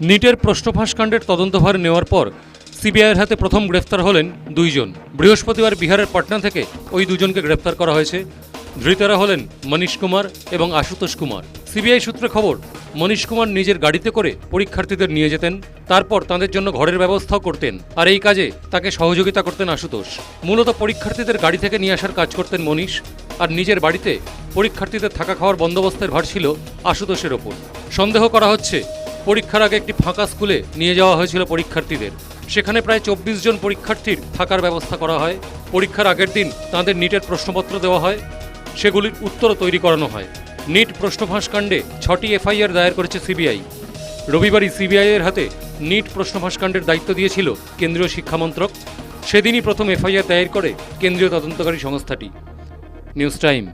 নিটের প্রশ্নফাঁসকাণ্ডের তদন্তভার নেওয়ার পর সিবিআইয়ের হাতে প্রথম গ্রেফতার হলেন দুইজন। বৃহস্পতিবার বিহারের পাটনা থেকে ওই দুজনকে গ্রেফতার করা হয়েছে। ধৃতরা হলেন মনীশ কুমার এবং আশুতোষ কুমার। সিবিআই সূত্রে খবর মনীশ কুমার নিজের গাড়িতে করে পরীক্ষার্থীদের নিয়ে যেতেন, তারপর তাদের জন্য ঘরের ব্যবস্থাও করতেন আর এই কাজে তাকে সহযোগিতা করতেন আশুতোষ। মূলত পরীক্ষার্থীদের গাড়ি থেকে নিয়ে আসার কাজ করতেন মনীষ আর নিজের বাড়িতে পরীক্ষার্থীদের থাকা খাওয়ার বন্দোবস্তের ভার ছিল আশুতোষের ওপর। সন্দেহ করা হচ্ছে পরীক্ষার আগে একটি ফাঁকা স্কুলে নিয়ে যাওয়া হয়েছিল পরীক্ষার্থীদের। সেখানে প্রায় চব্বিশ জন পরীক্ষার্থীর থাকার ব্যবস্থা করা হয়। পরীক্ষার আগের দিন তাদের নিটের প্রশ্নপত্র দেওয়া হয়। সেগুলির উত্তরও তৈরি করানো হয়। নিট প্রশ্নফাঁস কাণ্ডে ছটি এফআইআর দায়ের করেছে সিবিআই। রবিবারই সিবিআইয়ের হাতে নিট প্রশ্নফাঁস কাণ্ডের দায়িত্ব দিয়েছিল কেন্দ্রীয় শিক্ষামন্ত্রক। সেদিনই প্রথম এফআইআর দায়ের করে কেন্দ্রীয় তদন্তকারী সংস্থাটি। News time.